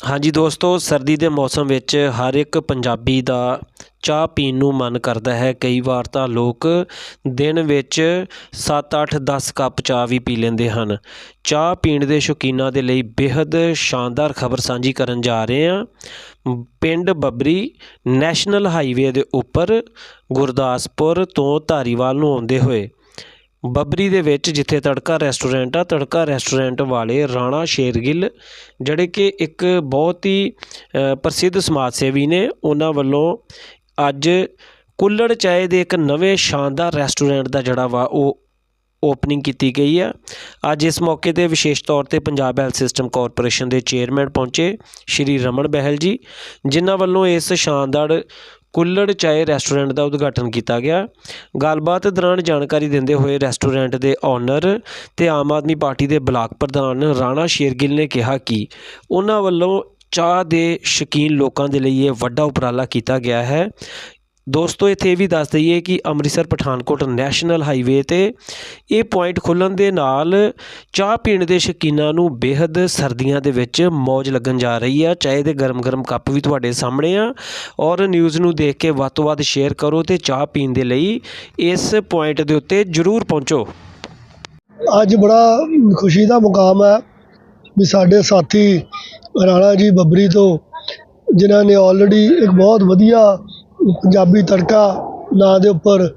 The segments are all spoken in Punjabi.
ਹਾਂਜੀ ਦੋਸਤੋ, ਸਰਦੀ ਦੇ ਮੌਸਮ ਵਿੱਚ ਹਰ ਇੱਕ ਪੰਜਾਬੀ ਦਾ ਚਾਹ ਪੀਣ ਨੂੰ ਮਨ ਕਰਦਾ ਹੈ। ਕਈ ਵਾਰ ਤਾਂ ਲੋਕ ਦਿਨ ਵਿੱਚ 7 8 10 ਕੱਪ ਚਾਹ ਵੀ ਪੀ ਲੈਂਦੇ ਹਨ। ਚਾਹ ਪੀਣ ਦੇ ਸ਼ੌਕੀਨਾਂ ਦੇ ਲਈ ਬੇहद ਸ਼ਾਨਦਾਰ ਖਬਰ ਸਾਂਝੀ ਕਰਨ ਜਾ ਰਹੇ ਹਾਂ। ਪਿੰਡ ਬੱਬਰੀ ਨੈਸ਼ਨਲ ਹਾਈਵੇ ਦੇ ਉੱਪਰ ਗੁਰਦਾਸਪੁਰ ਤੋਂ ਧਾਰੀਵਾਲ ਨੂੰ ਆਉਂਦੇ ਹੋਏ ਬੱਬਰੀ ਦੇ ਵਿੱਚ ਜਿੱਥੇ ਤੜਕਾ ਰੈਸਟੋਰੈਂਟ ਆ, ਤੜਕਾ ਰੈਸਟੋਰੈਂਟ ਵਾਲੇ ਰਾਣਾ ਸ਼ੇਰਗਿੱਲ, ਜਿਹੜੇ ਕਿ ਇੱਕ ਬਹੁਤ ਹੀ ਪ੍ਰਸਿੱਧ ਸਮਾਜ ਸੇਵੀ ਨੇ, ਉਹਨਾਂ ਵੱਲੋਂ ਅੱਜ ਕੁੱਲੜ ਚਾਏ ਦੇ ਇੱਕ ਨਵੇਂ ਸ਼ਾਨਦਾਰ ਰੈਸਟੋਰੈਂਟ ਦਾ ਜਿਹੜਾ ਵਾ ਉਹ ਓਪਨਿੰਗ ਕੀਤੀ ਗਈ ਆ। ਅੱਜ ਇਸ ਮੌਕੇ ਤੇ ਵਿਸ਼ੇਸ਼ ਤੌਰ ਤੇ ਪੰਜਾਬ ਹੈਲਥ ਸਿਸਟਮ ਕਾਰਪੋਰੇਸ਼ਨ ਦੇ ਚੇਅਰਮੈਨ ਪਹੁੰਚੇ ਸ਼੍ਰੀ ਰਮਨ ਬਹਿਲ ਜੀ, ਜਿਨ੍ਹਾਂ ਵੱਲੋਂ ਇਸ ਸ਼ਾਨਦਾਰ ਕੁੱਲੜ ਚਾਏ ਰੈਸਟੋਰੈਂਟ ਦਾ ਉਦਘਾਟਨ ਕੀਤਾ ਗਿਆ। ਗੱਲਬਾਤ ਦੌਰਾਨ ਜਾਣਕਾਰੀ ਦਿੰਦੇ ਹੋਏ ਰੈਸਟੋਰੈਂਟ ਦੇ ਓਨਰ ਤੇ ਆਮ ਆਦਮੀ ਪਾਰਟੀ ਦੇ ਬਲਾਕ ਪ੍ਰਧਾਨ ਰਾਣਾ ਸ਼ੇਰਗਿੱਲ ਨੇ ਕਿਹਾ ਕਿ ਉਹਨਾਂ ਵੱਲੋਂ ਚਾਹ ਦੇ ਸ਼ੌਕੀਨ ਲੋਕਾਂ ਦੇ ਲਈ ਇਹ ਵੱਡਾ ਉਪਰਾਲਾ ਕੀਤਾ ਗਿਆ ਹੈ। ਦੋਸਤੋ, ਇੱਥੇ ਇਹ ਵੀ ਦੱਸ ਦਈਏ ਕਿ ਅੰਮ੍ਰਿਤਸਰ ਪਠਾਨਕੋਟ ਨੈਸ਼ਨਲ ਹਾਈਵੇ ਤੇ ਇਹ ਪੁਆਇੰਟ ਖੁੱਲਣ ਦੇ ਨਾਲ ਚਾਹ ਪੀਣ ਦੇ ਸ਼ਕੀਨਾਂ ਨੂੰ ਬੇहद ਸਰਦੀਆਂ ਦੇ ਵਿੱਚ ਮੌਜ ਲੱਗਣ ਜਾ ਰਹੀ ਆ। ਚਾਹੇ ਦੇ ਗਰਮ-ਗਰਮ ਕੱਪ ਵੀ ਤੁਹਾਡੇ ਸਾਹਮਣੇ ਆ ਔਰ ਨਿਊਜ਼ ਨੂੰ ਦੇਖ ਕੇ ਵੱਧ ਤੋਂ ਵੱਧ ਸ਼ੇਅਰ ਕਰੋ ਤੇ ਚਾਹ ਪੀਣ ਦੇ ਲਈ ਇਸ ਪੁਆਇੰਟ ਦੇ ਉੱਤੇ ਜ਼ਰੂਰ ਪਹੁੰਚੋ। ਅੱਜ ਬੜਾ ਖੁਸ਼ੀ ਦਾ ਮੁਕਾਮ ਹੈ ਵੀ ਸਾਡੇ ਸਾਥੀ ਰਾਣਾ ਜੀ ਬੱਬਰੀ ਤੋਂ, ਜਿਨ੍ਹਾਂ ਨੇ ਆਲਰੇਡੀ ਇੱਕ ਬਹੁਤ ਵਧੀਆ ਪੰਜਾਬੀ ਤੜਕਾ ਨਾਂ ਦੇ ਉੱਪਰ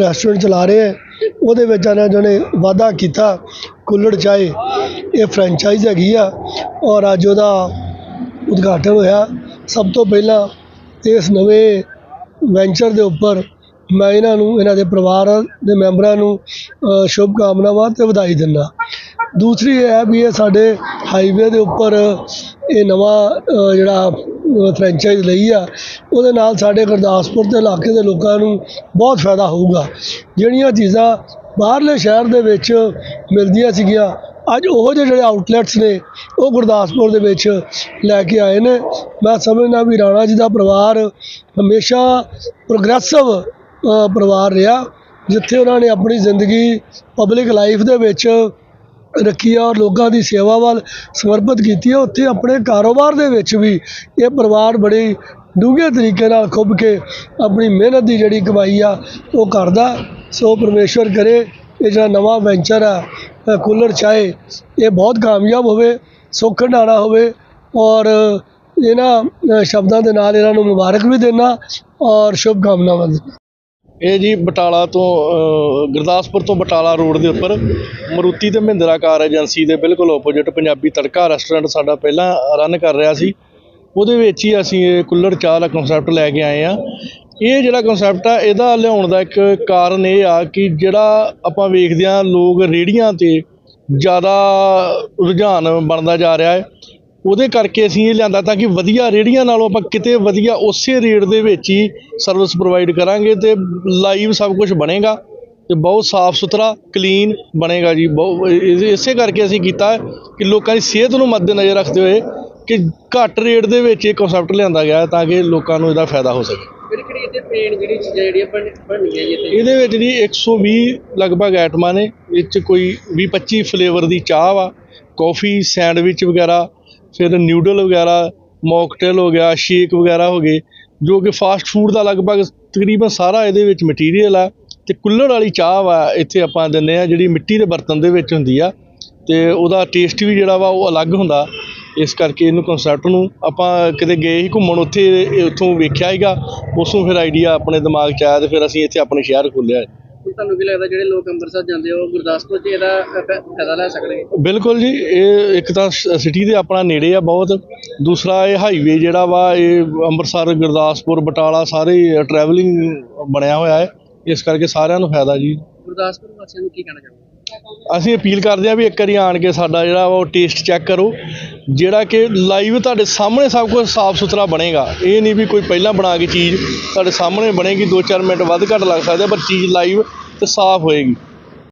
ਰੈਸਟੋਰੈਂਟ ਚਲਾ ਰਹੇ ਹੈ। ਉਹਦੇ ਵਿੱਚ ਇਹਨਾਂ ਜਿਹਨੇ ਵਾਅਦਾ ਕੀਤਾ ਕੁੱਲੜ ਚਾਏ ਇਹ ਫਰੈਂਚਾਈਜ਼ ਹੈਗੀ ਆ ਔਰ ਅੱਜ ਉਹਦਾ ਉਦਘਾਟਨ ਹੋਇਆ। ਸਭ ਤੋਂ ਪਹਿਲਾਂ ਇਸ ਨਵੇਂ ਵੈਂਚਰ ਦੇ ਉੱਪਰ ਮੈਂ ਇਹਨਾਂ ਨੂੰ ਇਹਨਾਂ ਦੇ ਪਰਿਵਾਰ ਦੇ ਮੈਂਬਰਾਂ ਨੂੰ ਅ, ਸ਼ੁਭ ਕਾਮਨਾਵਾਂ ਤੇ ਵਧਾਈ ਦਿੰਦਾ। ਦੂਸਰੀ ਇਹ ਹੈ ਵੀ ਇਹ ਸਾਡੇ ਹਾਈਵੇ ਦੇ ਉੱਪਰ ਇਹ ਨਵਾਂ ਜਿਹੜਾ ਫਰੈਂਚਾਈਜ਼ ਲਈ ਆ, ਉਹਦੇ ਨਾਲ ਸਾਡੇ ਗੁਰਦਾਸਪੁਰ ਦੇ ਇਲਾਕੇ ਦੇ ਲੋਕਾਂ ਨੂੰ ਬਹੁਤ ਫਾਇਦਾ ਹੋਊਗਾ। ਜਿਹੜੀਆਂ ਚੀਜ਼ਾਂ ਬਾਹਰਲੇ ਸ਼ਹਿਰ ਦੇ ਵਿੱਚ ਮਿਲਦੀਆਂ ਸੀਗੀਆਂ, ਅੱਜ ਉਹ ਜਿਹੇ ਜਿਹੜੇ ਆਊਟਲੈਟਸ ਨੇ, ਉਹ ਗੁਰਦਾਸਪੁਰ ਦੇ ਵਿੱਚ ਲੈ ਕੇ ਆਏ ਨੇ। ਮੈਂ ਸਮਝਦਾ ਵੀ ਰਾਣਾ ਜੀ ਦਾ ਪਰਿਵਾਰ ਹਮੇਸ਼ਾ ਪ੍ਰੋਗਰੈਸਿਵ ਪਰਿਵਾਰ ਰਿਹਾ, ਜਿੱਥੇ ਉਹਨਾਂ ਨੇ ਆਪਣੀ ਜ਼ਿੰਦਗੀ ਪਬਲਿਕ ਲਾਈਫ ਦੇ ਵਿੱਚ ਰੱਖੀ ਆ ਔਰ ਲੋਕਾਂ ਦੀ ਸੇਵਾ ਵੱਲ ਸਮਰਪਿਤ ਕੀਤੀ ਹੈ ਉੱਥੇ ਆਪਣੇ ਕਾਰੋਬਾਰ ਦੇ ਵਿੱਚ ਵੀ ਇਹ ਪਰਿਵਾਰ ਬੜੇ ਡੂੰਘੇ ਤਰੀਕੇ ਨਾਲ ਖੁੱਭ ਕੇ ਆਪਣੀ ਮਿਹਨਤ ਦੀ ਜਿਹੜੀ ਕਮਾਈ ਆ, ਉਹ ਕਰਦਾ। ਸੋ ਪਰਮੇਸ਼ਵਰ ਕਰੇ, ਇਹ ਜਿਹੜਾ ਨਵਾਂ ਵੈਂਚਰ ਆ ਕੂਲਰ ਕੁੱਲਰ ਚਾਏ ਇਹ ਬਹੁਤ ਕਾਮਯਾਬ ਹੋਵੇ, ਸੁੱਖ ਹੰਡਾਣਾ ਹੋਵੇ ਔਰ ਇਹਨਾਂ ਸ਼ਬਦਾਂ ਦੇ ਨਾਲ ਇਹਨਾਂ ਨੂੰ ਮੁਬਾਰਕ ਵੀ ਦੇਣਾ ਔਰ ਸ਼ੁਭ ਕਾਮਨਾਵਾਂ ਦਿੰਦਾ। ਇਹ ਜੀ ਬਟਾਲਾ ਤੋਂ ਗੁਰਦਾਸਪੁਰ ਤੋਂ ਬਟਾਲਾ ਰੋਡ ਦੇ ਉੱਪਰ ਮਰੂਤੀ ਤੇ ਮਹਿੰਦਰਾ ਕਾਰ ਏਜੰਸੀ ਦੇ ਬਿਲਕੁਲ ਆਪੋਜ਼ਿਟ ਪੰਜਾਬੀ ਤੜਕਾ ਰੈਸਟੋਰੈਂਟ ਸਾਡਾ ਪਹਿਲਾਂ ਰਨ ਕਰ ਰਿਹਾ ਸੀ। ਉਹਦੇ ਵਿੱਚ ਹੀ ਅਸੀਂ ਇਹ ਕੁੱਲੜ ਚਾਹ ਦਾ ਕਨਸੈਪਟ ਲੈ ਕੇ ਆਏ ਆ ਇਹ ਜਿਹੜਾ ਕਨਸੈਪਟ ਆ, ਇਹਦਾ ਲਿਆਉਣ ਦਾ ਇੱਕ ਕਾਰਨ ਇਹ ਆ ਕਿ ਜਿਹੜਾ ਆਪਾਂ ਵੇਖਦੇ ਆ ਲੋਕ ਰੇੜੀਆਂ ਤੇ ਜ਼ਿਆਦਾ ਰੁਝਾਨ ਬਣਦਾ ਜਾ ਰਿਹਾ ਹੈ। ਉਹਦੇ ਕਰਕੇ ਅਸੀਂ ਇਹ ਲਿਆਂਦਾ ਤਾਂ ਕਿ ਵਧੀਆ ਰੇੜੀਆਂ ਨਾਲੋਂ ਆਪਾਂ ਕਿਤੇ ਵਧੀਆ ਉਸੇ ਰੇਟ ਦੇ ਵਿੱਚ ਹੀ ਸਰਵਿਸ ਪ੍ਰੋਵਾਈਡ ਕਰਾਂਗੇ ਤੇ ਲਾਈਵ ਸਭ ਕੁਝ ਬਣੇਗਾ ਤੇ ਬਹੁਤ ਸਾਫ਼ ਸੁਥਰਾ ਕਲੀਨ ਬਣੇਗਾ ਜੀ। ਬਹੁਤ ਇਸ- ਕਰਕੇ ਅਸੀਂ ਕੀਤਾ ਕਿ ਲੋਕਾਂ ਦੀ ਸਿਹਤ ਨੂੰ ਮੱਦੇਨਜ਼ਰ ਰੱਖਦੇ ਹੋਏ ਕਿ ਘੱਟ ਰੇਟ ਦੇ ਵਿੱਚ ਇਹ ਕਨਸੈਪਟ ਲਿਆਂਦਾ ਗਿਆ ਤਾਂ ਕਿ ਲੋਕਾਂ ਨੂੰ ਇਹਦਾ ਫਾਇਦਾ ਹੋ ਸਕੇ। ਇਹਦੇ ਵਿੱਚ ਜੀ 120 ਲਗਭਗ ਆਈਟਮਾਂ ਨੇ ਇਹ 'ਚ ਕੋਈ 20 25 ਫਲੇਵਰ ਦੀ ਚਾਹ ਵਾ ਕੌਫੀ ਸੈਂਡਵਿਚ ਵਗੈਰਾ ਫਿਰ ਨਿਊਡਲ ਵਗੈਰਾ ਮੌਕਟੇਲ ਹੋ ਗਿਆ ਸ਼ੇਕ ਵਗੈਰਾ ਹੋ ਗਏ, ਜੋ ਕਿ ਫਾਸਟ ਫੂਡ ਦਾ ਲਗਭਗ ਤਕਰੀਬਨ ਸਾਰਾ ਇਹਦੇ ਵਿੱਚ ਮਟੀਰੀਅਲ ਆ ਤੇ ਕੁੱਲੜ ਵਾਲੀ ਚਾਹ ਵਾ, ਇੱਥੇ ਆਪਾਂ ਦਿੰਦੇ ਆ ਜਿਹੜੀ ਮਿੱਟੀ ਦੇ ਬਰਤਨ ਦੇ ਵਿੱਚ ਹੁੰਦੀ ਆ, ਤੇ ਉਹਦਾ ਟੇਸਟ ਵੀ ਜਿਹੜਾ ਵਾ ਉਹ ਅਲੱਗ ਹੁੰਦਾ। ਇਸ ਕਰਕੇ ਇਹਨੂੰ ਕਨਸੈਪਟ ਨੂੰ ਆਪਾਂ ਕਿਤੇ ਗਏ ਸੀ ਘੁੰਮਣ, ਉੱਥੇ ਉੱਥੋਂ ਵੇਖਿਆ ਸੀਗਾ, ਉਸ ਨੂੰ ਫਿਰ ਆਈਡੀਆ ਆਪਣੇ ਦਿਮਾਗ 'ਚ ਆਇਆ ਤੇ ਫਿਰ ਅਸੀਂ ਇੱਥੇ ਆਪਣੇ ਸ਼ਹਿਰ ਖੋਲ੍ਹਿਆ। ਤੁਹਾਨੂੰ ਕੀ ਲੱਗਦਾ ਜਿਹੜੇ ਲੋਕ ਅੰਮ੍ਰਿਤਸਰ ਜਾਂਦੇ ਉਹ ਗੁਰਦਾਸਪੁਰ 'ਚ ਇਹਦਾ ਫਾ- ਫਾਇਦਾ ਲੈ ਸਕਣਗੇ? ਬਿਲਕੁਲ ਜੀ ਇਹ ਇੱਕ ਤਾਂ ਸਿਟੀ ਦੇ ਆਪਣਾ ਨੇੜੇ ਆ ਬਹੁਤ। ਦੂਸਰਾ ਇਹ ਹਾਈਵੇ ਜਿਹੜਾ ਵਾ ਇਹ ਅੰਮ੍ਰਿਤਸਰ ਗੁਰਦਾਸਪੁਰ ਬਟਾਲਾ ਸਾਰੇ ਟਰੈਵਲਿੰਗ ਬਣਿਆ ਹੋਇਆ ਹੈ। ਇਸ ਕਰਕੇ ਸਾਰਿਆਂ ਨੂੰ ਫਾਇਦਾ ਜੀ। ਗੁਰਦਾਸਪੁਰ ਵਾਸੀਆਂ ਨੂੰ ਕੀ ਕਹਿਣਾ ਚਾਹੁੰਦੇ ਅਸੀਂ ਅਪੀਲ ਕਰਦੇ ਹਾਂ ਵੀ ਇੱਕ ਵਾਰੀ ਆਣ ਕੇ ਸਾਡਾ ਜਿਹੜਾ ਵਾ ਉਹ ਟੇਸਟ ਚੈੱਕ ਕਰੋ, ਜਿਹੜਾ ਕਿ ਲਾਈਵ ਤੁਹਾਡੇ ਸਾਹਮਣੇ ਸਭ ਕੁਝ ਸਾਫ਼ ਸੁਥਰਾ ਬਣੇਗਾ। ਇਹ ਨਹੀਂ ਵੀ ਕੋਈ ਪਹਿਲਾਂ ਬਣਾ ਕੇ ਚੀਜ਼ ਤੁਹਾਡੇ ਸਾਹਮਣੇ ਬਣੇਗੀ 2-4 ਮਿੰਟ ਵੱਧ ਘੱਟ ਲੱਗ ਸਕਦੇ, ਪਰ ਚੀਜ਼ ਲਾਈਵ ਤੇ ਸਾਫ਼ ਹੋਏਗੀ।